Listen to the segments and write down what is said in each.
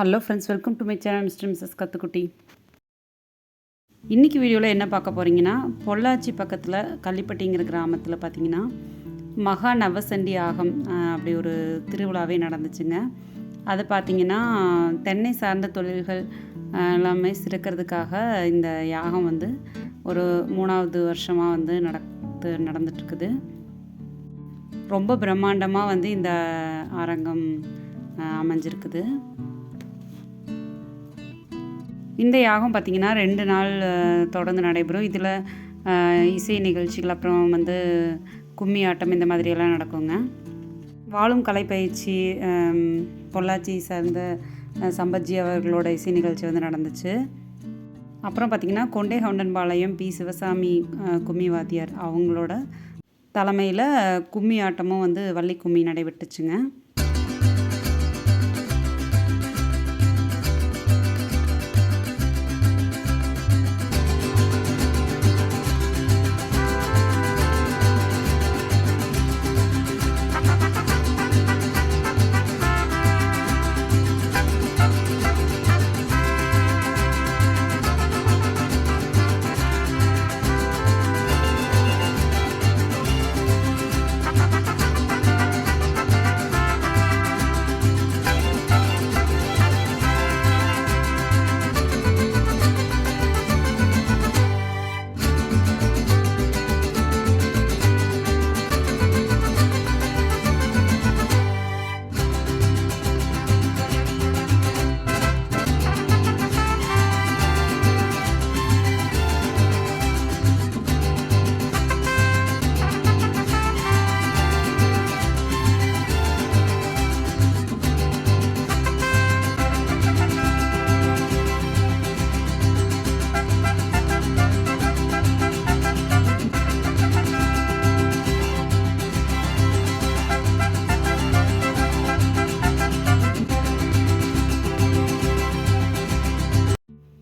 Hello friends welcome to my channel mister missus Kathukutti இன்றைக்கி வீடியோவில் என்ன பார்க்க போகிறீங்கன்னா பொள்ளாச்சி பக்கத்தில் கள்ளிப்பட்டிங்கிற கிராமத்தில் பார்த்தீங்கன்னா மகா நவசண்டி ஆகம் அப்படி ஒரு திருவிழாவே நடந்துச்சுங்க. அது பார்த்தீங்கன்னா தென்னை சார்ந்த தொழில்கள் எல்லாமே சிறக்கிறதுக்காக இந்த யாகம் வந்து ஒரு மூணாவது வருஷமாக வந்து நடத்து நடந்துட்டுருக்குது. ரொம்ப பிரம்மாண்டமாக வந்து இந்த அரங்கம் அமைஞ்சிருக்குது. இந்த யாகம் பார்த்திங்கன்னா ரெண்டு நாள் தொடர்ந்து நடைபெறும். இதில் இசை நிகழ்ச்சிகள் அப்புறம் வந்து கும்மி ஆட்டம் இந்த மாதிரியெல்லாம் நடக்குங்க. வாழும் கலைப்பயிற்சி பொள்ளாச்சி சார்ந்த அஹ், சம்பத்ஜி அவர்களோட இசை நிகழ்ச்சி வந்து நடந்துச்சு. அப்புறம் பார்த்திங்கன்னா கொண்டே கவுண்டன்பாளையம் பி. சிவசாமி கும்மி வாத்தியார் அவங்களோட தலைமையில் கும்மி ஆட்டமும் வந்து வள்ளி கும்மி நடைபெற்றுச்சுங்க.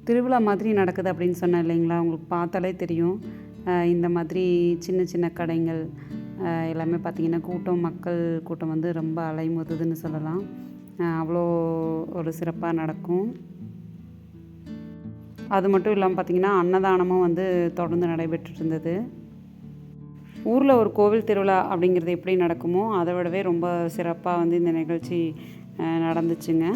திருவிழா மாதிரி நடக்குது அப்படின்னு சொன்னேன் இல்லைங்களா? உங்களுக்கு பார்த்தாலே தெரியும். இந்த மாதிரி சின்ன சின்ன கடைகள் எல்லாமே பார்த்திங்கன்னா கூட்டம் மக்கள் கூட்டம் வந்து ரொம்ப அலைமோதுதுன்னு சொல்லலாம். அவ்வளோ ஒரு சிறப்பாக நடக்கும். அது மட்டும் இல்லாமல் பார்த்திங்கன்னா அன்னதானமும் வந்து தொடர்ந்து நடைபெற்று இருந்தது ஊரில் ஒரு கோவில் திருவிழா அப்படிங்கிறது எப்படி நடக்குமோ அதை விடவே ரொம்ப சிறப்பாக வந்து இந்த நிகழ்ச்சி நடந்துச்சுங்க.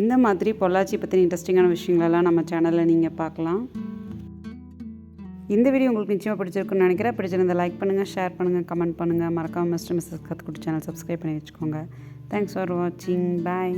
இந்த மாதிரி பொள்ளாச்சி பற்றின இன்ட்ரெஸ்டிங்கான விஷயங்களெல்லாம் நம்ம சேனலில் நீங்கள் பார்க்கலாம். இந்த வீடியோ உங்களுக்கு நிச்சயமாக பிடிச்சிருக்குன்னு நினைக்கிறேன். பிடிச்சிருந்தா லைக் பண்ணுங்கள் ஷேர் பண்ணுங்கள் கமெண்ட் பண்ணுங்கள் மறக்காமல் மிஸ்டர் மிஸ்ஸஸ் கற்றுக்குட்டி சேனல் சப்ஸ்கிரைப் பண்ணி வச்சுக்கோங்க. தேங்க்ஸ் ஃபார் வாட்சிங் பாய்